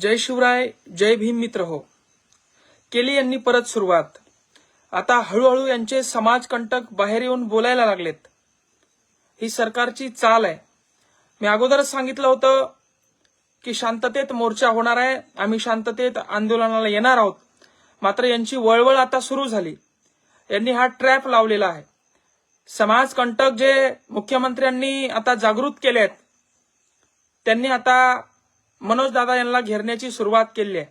जय शिवराय जय भीम मित्र हो. केली यांनी परत सुरुवात. आता हळूहळू यांचे समाजकंटक बाहेर येऊन बोलायला लागलेत. ही सरकारची चाल आहे. मी अगोदरच सांगितलं होतं की शांततेत मोर्चा होणार आहे. आम्ही शांततेत आंदोलनाला येणार आहोत. मात्र यांची वळवळ आता सुरू झाली. यांनी हा ट्रॅप लावलेला आहे. समाजकंटक जे मुख्यमंत्र्यांनी आता जागृत केले आहेत त्यांनी आता मनोजदादा यांना घेरण्याची सुरुवात केली आहे.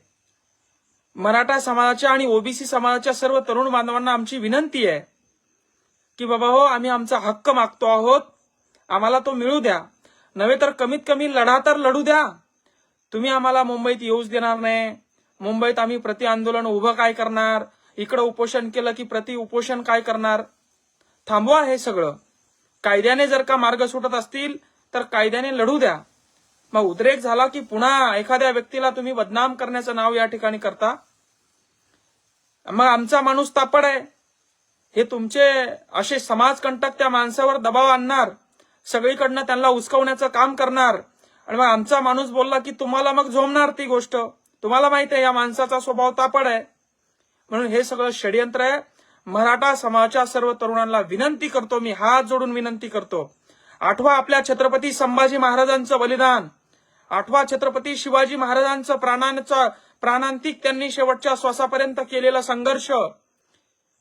मराठा समाजाच्या आणि ओबीसी समाजाच्या सर्व तरुण बांधवांना आमची विनंती आहे की बाबा हो आम्ही आमचा हक्क मागतो आहोत. आम्हाला तो मिळू द्या. नव्हे तर कमीत कमी लढा तर लढू द्या. तुम्ही आम्हाला मुंबईत येऊच देणार नाही. मुंबईत आम्ही प्रति आंदोलन उभं काय करणार? इकडं उपोषण केलं की प्रति उपोषण काय करणार? थांबवा हे सगळं. कायद्याने जर का मार्ग सुटत असतील तर कायद्याने लढू द्या. मग उद्रेक झाला की पुन्हा एखाद्या व्यक्तीला तुम्ही बदनाम करण्याचं नाव या ठिकाणी करता? मग आमचा माणूस तापड आहे. हे तुमचे असे समाजकंटक त्या माणसावर दबाव आणणार. सगळीकडनं त्यांना उचकवण्याचं काम करणार. आणि मग आमचा माणूस बोलला की तुम्हाला मग झोमणार ती गोष्ट. तुम्हाला माहीत आहे या माणसाचा स्वभाव तापड आहे. म्हणून हे सगळं षडयंत्र आहे. मराठा समाजाच्या सर्व तरुणांना विनंती करतो. मी हात जोडून विनंती करतो. आठवा आपल्या छत्रपती संभाजी महाराजांचं बलिदान. आठवा छत्रपती शिवाजी महाराजांचं प्राणांचा प्राणांतिक त्यांनी शेवटच्या श्वासापर्यंत केलेला संघर्ष.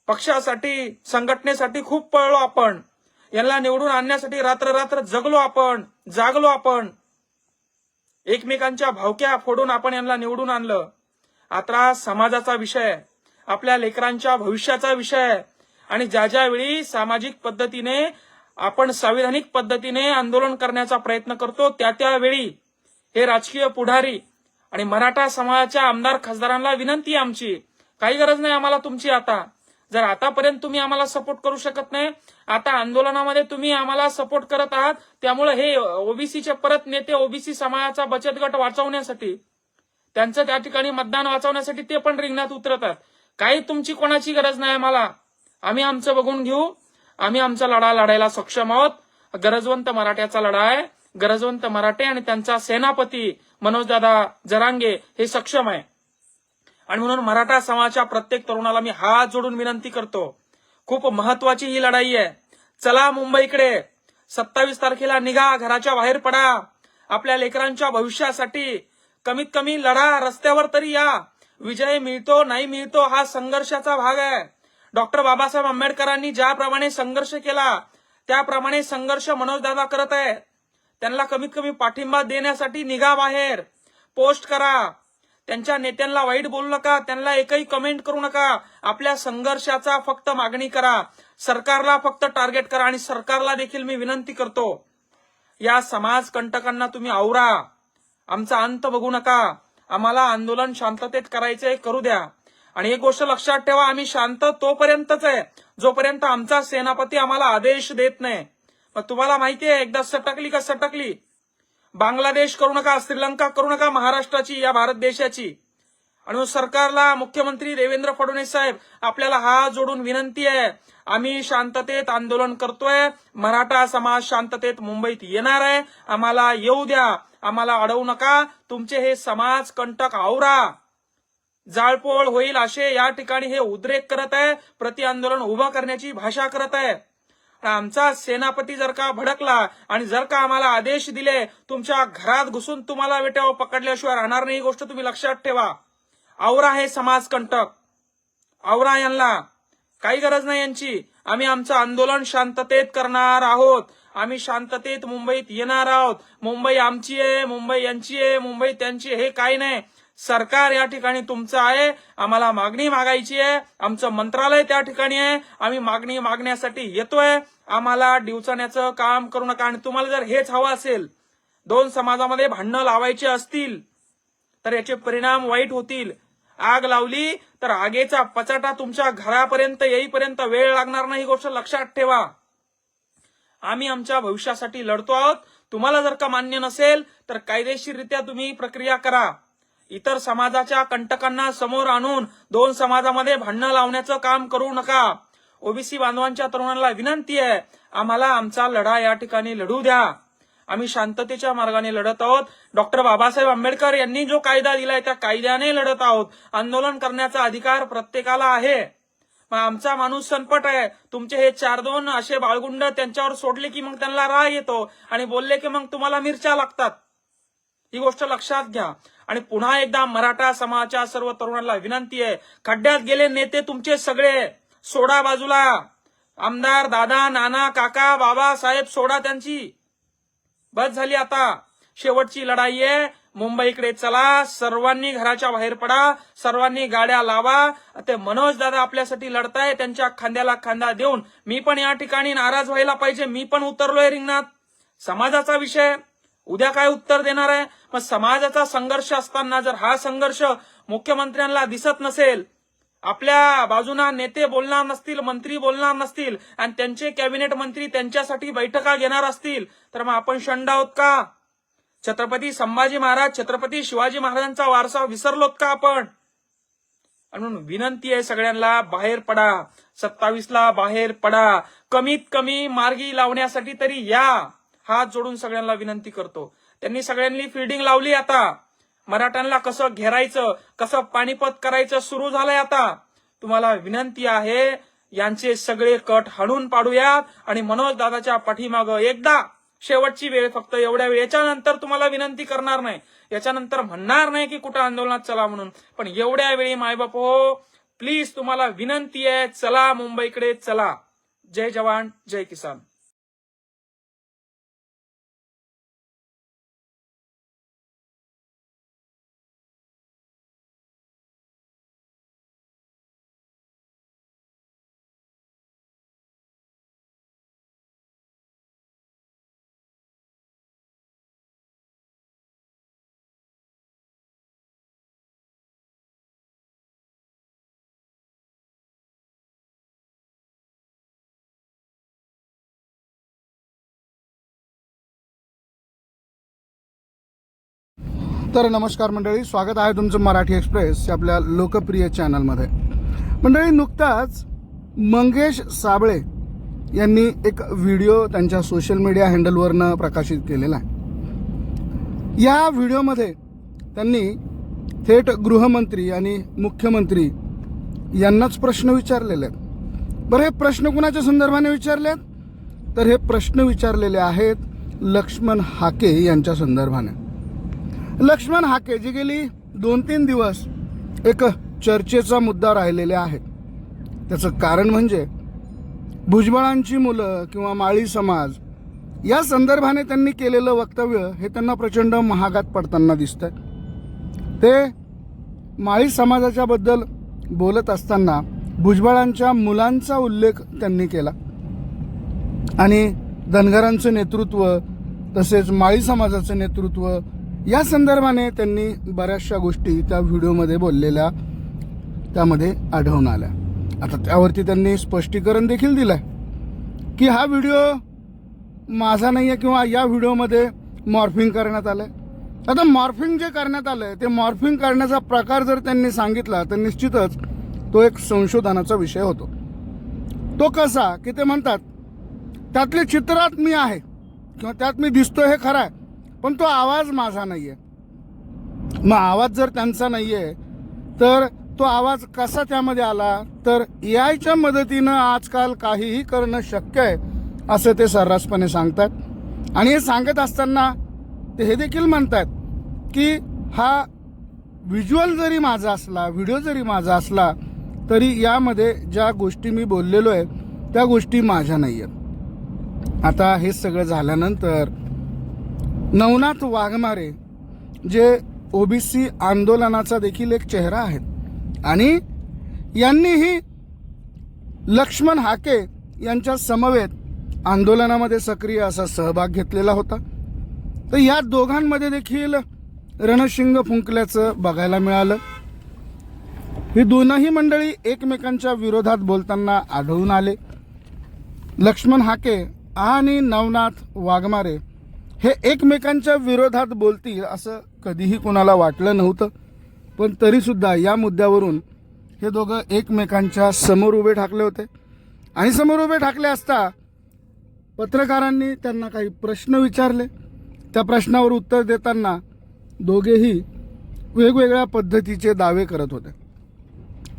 पक्षासाठी संघटनेसाठी खूप पळलो आपण. यांना निवडून आणण्यासाठी रात्र रात्र जगलो आपण जागलो आपण. एकमेकांच्या भावक्या फोडून आपण यांना निवडून आणलं. आता समाजाचा विषय आपल्या लेकरांच्या भविष्याचा विषय आणि ज्या ज्यावेळी सामाजिक पद्धतीने आपण संविधानिक पद्धतीने आंदोलन करण्याचा प्रयत्न करतो त्या त्यावेळी हे राजकीय पुढारी आणि मराठा समाजाच्या आमदार खासदारांना विनंती आमची. काही गरज नाही आम्हाला तुमची आता. जर आतापर्यंत तुम्ही आम्हाला सपोर्ट करू शकत नाही आता आंदोलनामध्ये तुम्ही आम्हाला सपोर्ट करत आहात त्यामुळे हे ओबीसीचे परत नेते ओबीसी समाजाचा बचत गट वाचवण्यासाठी त्यांचं त्या ठिकाणी मतदान वाचवण्यासाठी ते पण रिंगणात उतरतात. काही तुमची कोणाची गरज नाही आम्हाला. आम्ही आमचं बघून घेऊ. आम्ही आमचा लढा लढायला सक्षम आहोत. गरजवंत मराठ्याचा लढा आहे. गरजवंत मराठे आणि त्यांचा सेनापती मनोजदादा जरांगे हे सक्षम आहे. आणि म्हणून मराठा समाजाच्या प्रत्येक तरुणाला मी हात जोडून विनंती करतो. खूप महत्वाची ही लढाई आहे. चला मुंबईकडे. सत्तावीस तारखेला निघा घराच्या बाहेर पडा. आपल्या लेकरांच्या भविष्यासाठी कमीत कमी लढा रस्त्यावर तरी या. विजय मिळतो नाही मिळतो हा संघर्षाचा भाग आहे. डॉक्टर बाबासाहेब आंबेडकरांनी ज्याप्रमाणे संघर्ष केला त्याप्रमाणे संघर्ष मनोजदादा करत आहे त्यांना कमीत कमी पाठिंबा देण्यासाठी निघा बाहेर. पोस्ट करा. त्यांच्या नेत्यांना वाईट बोलू नका. त्यांना एकही कमेंट करू नका. आपल्या संघर्षाचा फक्त मागणी करा. सरकारला फक्त टार्गेट करा आणि सरकारला देखील मी विनंती करतो. या समाज कंटकांना तुम्ही आवरा. आमचा अंत बघू नका. आम्हाला आंदोलन शांततेत करायचंय करू द्या. आणि एक गोष्ट लक्षात ठेवा आम्ही शांत तोपर्यंतच आहे जोपर्यंत आमचा सेनापती आम्हाला आदेश देत नाही. मग तुम्हाला माहितीये एकदा सटकली का सटकली? बांगलादेश करू नका श्रीलंका करू नका महाराष्ट्राची या भारत देशाची. आणि सरकारला मुख्यमंत्री देवेंद्र फडणवीस साहेब आपल्याला हा जोडून विनंती आहे. आम्ही शांततेत आंदोलन करतोय. मराठा समाज शांततेत मुंबईत येणार आहे. आम्हाला येऊ द्या. आम्हाला अडवू नका. तुमचे हे समाज कंटक आवरा. जाळपोळ होईल असे या ठिकाणी हे उद्रेक करत आहे. प्रति आंदोलन उभं करण्याची भाषा करत आहे. आमचा सेनापती जर का भडकला आणि जर का आम्हाला आदेश दिले तुमच्या घरात घुसून तुम्हाला वेट्यावर पकडल्याशिवाय राहणार नाही ही गोष्ट तुम्ही लक्षात ठेवा. आवरा हे समाजकंटक. आवरा यांना. काही गरज नाही यांची. आम्ही आमचं आंदोलन शांततेत करणार आहोत. आम्ही शांततेत मुंबईत येणार आहोत. मुंबई आमची आहे मुंबई यांची आहे मुंबई त्यांची हे काही नाही. सरकार या ठिकाणी तुमचं आहे आम्हाला मागणी मागायची आहे आमचं मंत्रालय त्या ठिकाणी आहे आम्ही मागणी मागण्यासाठी येतोय. आम्हाला डिवचण्याचं काम करू नका आणि तुम्हाला जर हेच हवं असेल दोन समाजामध्ये भांडणं लावायचे असतील तर याचे परिणाम वाईट होतील. आग लावली तर आगेचा पचाटा तुमच्या घरापर्यंत येईपर्यंत वेळ लागणार नाही ही गोष्ट लक्षात ठेवा. आम्ही आमच्या भविष्यासाठी लढतो आहोत. तुम्हाला जर का मान्य नसेल तर कायदेशीररित्या तुम्ही प्रक्रिया करा. इतर समाजाच्या कंटकांना समोर आणून दोन समाजामध्ये भांडणं लावण्याचं काम करू नका. ओबीसी बांधवांच्या तरुणांना विनंती आहे आम्हाला आमचा लढा या ठिकाणी लढू द्या. आम्ही शांततेच्या मार्गाने लढत आहोत. डॉक्टर बाबासाहेब आंबेडकर यांनी जो कायदा दिलाय त्या कायद्याने लढत आहोत. आंदोलन करण्याचा अधिकार प्रत्येकाला आहे. मग आमचा माणूस संपट आहे. तुमचे हे चार दोन असे बाळगुंड त्यांच्यावर सोडले की मग त्यांना राह येतो आणि बोलले की मग तुम्हाला मिरच्या लागतात. ही गोष्ट लक्षात घ्या. आणि पुन्हा एकदा मराठा समाजाच्या सर्व तरुणांना विनंती आहे खड्ड्यात गेले नेते तुमचे सगळे सोडा बाजूला. आमदार दादा नाना काका बाबा साहेब सोडा त्यांची. बस झाली आता. शेवटची लढाई आहे. मुंबईकडे चला. सर्वांनी घराच्या बाहेर पडा. सर्वांनी गाड्या लावा. ते मनोज दादा आपल्यासाठी लढताय. त्यांच्या खांद्याला खांदा देऊन मी पण या ठिकाणी नाराज व्हायला पाहिजे. मी पण उतरलोय रिंगणात. समाजाचा विषय. उद्या काय उत्तर देणार आहे? मग समाजाचा संघर्ष असताना जर हा संघर्ष मुख्यमंत्र्यांना दिसत नसेल आपल्या बाजूना नेते बोलणार नसतील मंत्री बोलणार नसतील आणि त्यांचे कॅबिनेट मंत्री त्यांच्यासाठी बैठका घेणार असतील तर मग आपण शंड आहोत का? छत्रपती संभाजी महाराज छत्रपती शिवाजी महाराजांचा वारसा विसरलोत का आपण? म्हणून विनंती आहे सगळ्यांना बाहेर पडा. सत्तावीसला बाहेर पडा. कमीत कमी मार्गी लावण्यासाठी तरी या. हात जोडून सगळ्यांना विनंती करतो. त्यांनी सगळ्यांनी फिल्डिंग लावली आता. मराठ्यांना कसं घेरायचं कसं पाणीपत करायचं सुरू झालंय आता. तुम्हाला विनंती आहे यांचे सगळे कट हाणून पाडूयात आणि मनोज दादाच्या पाठीमागं एकदा. शेवटची वेळ फक्त एवढ्या वेळ. याच्यानंतर तुम्हाला विनंती करणार नाही. याच्यानंतर म्हणणार नाही की कुठं आंदोलनात चला म्हणून. पण एवढ्या वेळी मायबाप हो प्लीज तुम्हाला विनंती आहे चला मुंबईकडे चला. जय जवान जय किसान. तर नमस्कार मंडळी स्वागत आहे तुमचं मराठी एक्सप्रेस आपल्या लोकप्रिय चॅनलमध्ये. मंडळी नुकताच मंगेश साबळे यांनी एक व्हिडिओ त्यांच्या सोशल मीडिया हँडलवरनं प्रकाशित केलेला आहे. या व्हिडिओमध्ये त्यांनी थेट गृहमंत्री आणि मुख्यमंत्री यांनाच प्रश्न विचारलेले आहेत. बरं हे प्रश्न कुणाच्या संदर्भाने विचारलेत तर हे प्रश्न विचारलेले आहेत लक्ष्मण हाके यांच्या संदर्भाने. लक्ष्मण हाके जी गेली दोन तीन दिवस एक चर्चेचा मुद्दा राहिलेले आहेत. त्याचं कारण म्हणजे भुजबळांची मुलं किंवा माळी समाज या संदर्भाने त्यांनी केलेलं वक्तव्य हे त्यांना प्रचंड महागात पडताना दिसतंय. ते माळी समाजाच्या बद्दल बोलत असताना भुजबळांच्या मुलांचा उल्लेख त्यांनी केला. आणि धनगरांचं नेतृत्व तसेच माळी समाजाचं नेतृत्व या संदर्भाने त्यांनी बऱ्याचशा गोष्टी त्या व्हिडिओमध्ये बोललेल्या त्यामध्ये आढळून आल्या. आता त्यावरती त्यांनी स्पष्टीकरण देखील दिलंय की हा व्हिडिओ माझा नाही आहे किंवा या व्हिडिओमध्ये मॉर्फिंग करण्यात आलंय. आता मॉर्फिंग जे करण्यात आलंय ते मॉर्फिंग करण्याचा प्रकार जर त्यांनी सांगितला तर निश्चितच तो एक संशोधनाचा विषय होतो. तो कसा की ते म्हणतात त्यातले चित्रात मी आहे किंवा त्यात मी दिसतोय हे खरं आहे. पण तो आवाज माझा नाही आहे मग आवाज जर त्यांचा नाही आहे तर तो आवाज कसा त्यामध्ये आला? तर ए आयच्या मदतीनं आजकाल काहीही करणं शक्य आहे असं ते सर्रासपणे सांगतात. आणि हे सांगत असताना ते हे देखील म्हणतात की हा व्हिज्युअल जरी माझा असला व्हिडिओ जरी माझा असला तरी यामध्ये ज्या गोष्टी मी बोललेलो आहे त्या गोष्टी माझ्या नाही आहेत आता हे सगळं झाल्यानंतर नवनाथ वाघमारे जे ओबीसी आंदोलनाचा देखील एक चेहरा आहेत. आणि यांनीही लक्ष्मण हाके यांच्या समवेत आंदोलनामध्ये सक्रिय असा सहभाग घेतलेला होता. तर या दोघांमध्ये देखील रणशिंग फुंकल्याचं बघायला मिळालं. ही दोनही मंडळी एकमेकांच्या विरोधात बोलताना आढळून आले. लक्ष्मण हाके आणि नवनाथ वाघमारे हे एकमेकांच्या विरोधात बोलतील असं कधीही कोणाला वाटलं नव्हतं. पण तरीसुद्धा या मुद्द्यावरून हे दोघं एकमेकांच्या समोर उभे ठाकले होते. आणि समोर उभे ठाकले असता पत्रकारांनी त्यांना काही प्रश्न विचारले. त्या प्रश्नावर उत्तर देताना दोघेही वेगवेगळ्या पद्धतीचे दावे करत होते.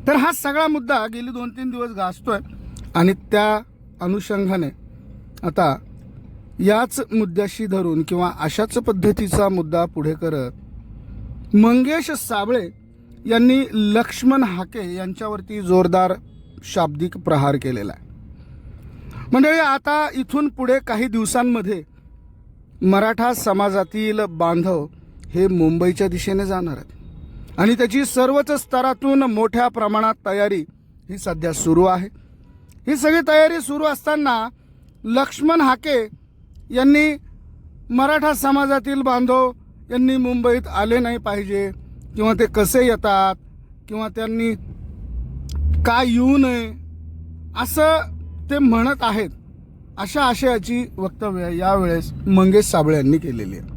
तर हा सगळा मुद्दा गेली दोन तीन दिवस गाजतोय आणि त्या अनुषंगाने आता याच मुद्द्याशी धरून किंवा अशाच पद्धतीचा मुद्दा पुढे करत मंगेश साबळे यांनी लक्ष्मण हाके यांच्यावरती जोरदार शाब्दिक प्रहार केलेला आहे. मंडळी आता इथून पुढे काही दिवसांमध्ये मराठा समाजातील बांधव हे मुंबईच्या दिशेने जाणार आहेत. आणि त्याची सर्वच स्तरातून मोठ्या प्रमाणात तयारी ही सध्या सुरू आहे. ही सगळी तयारी सुरू असताना लक्ष्मण हाके यांनी मराठा समाजातील बांधव यांनी मुंबईत आले नाही पाहिजे. किंवा ते कसे येतात? किंवा त्यांनी काय येऊ नये? असं ते म्हणत आहेत. अशा आशयाची वक्तव्य यावेळेस मंगेश साबळे यांनी केलेली आहे.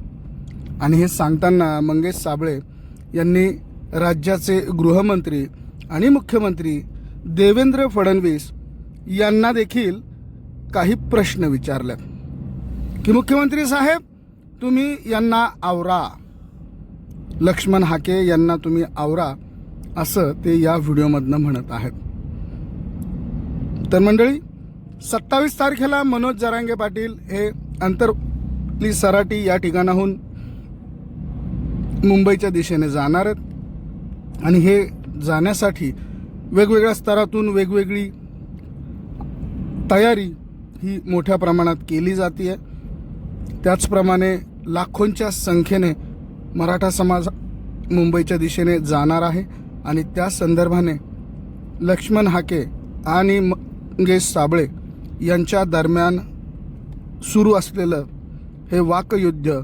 आणि हे सांगताना मंगेश साबळे यांनी राज्याचे गृहमंत्री आणि मुख्यमंत्री देवेंद्र फडणवीस यांना देखील काही प्रश्न विचारल्यात की मुख्यमंत्री साहेब तुम्ही यांना आवरा. लक्ष्मण हाके यांना तुम्ही आवरा असं ते या व्हिडिओमधनं म्हणत आहेत. तर मंडळी सत्तावीस तारखेला मनोज जरांगे पाटील हे अंतरली सराटी या ठिकाणाहून मुंबईच्या दिशेने जाणार आहेत. आणि हे जाण्यासाठी वेगवेगळ्या स्तरातून वेगवेगळी तयारी ही मोठ्या प्रमाणात केली जाते आहे त्याचप्रमाणे लाखोंच्या संख्येने मराठा समाज मुंबईच्या दिशेने जाणार आहे आणि त्या संदर्भाने लक्ष्मण हाके आणि मंगेश साबळे यांच्या दरम्यान सुरू असलेलं हे वाकयुद्ध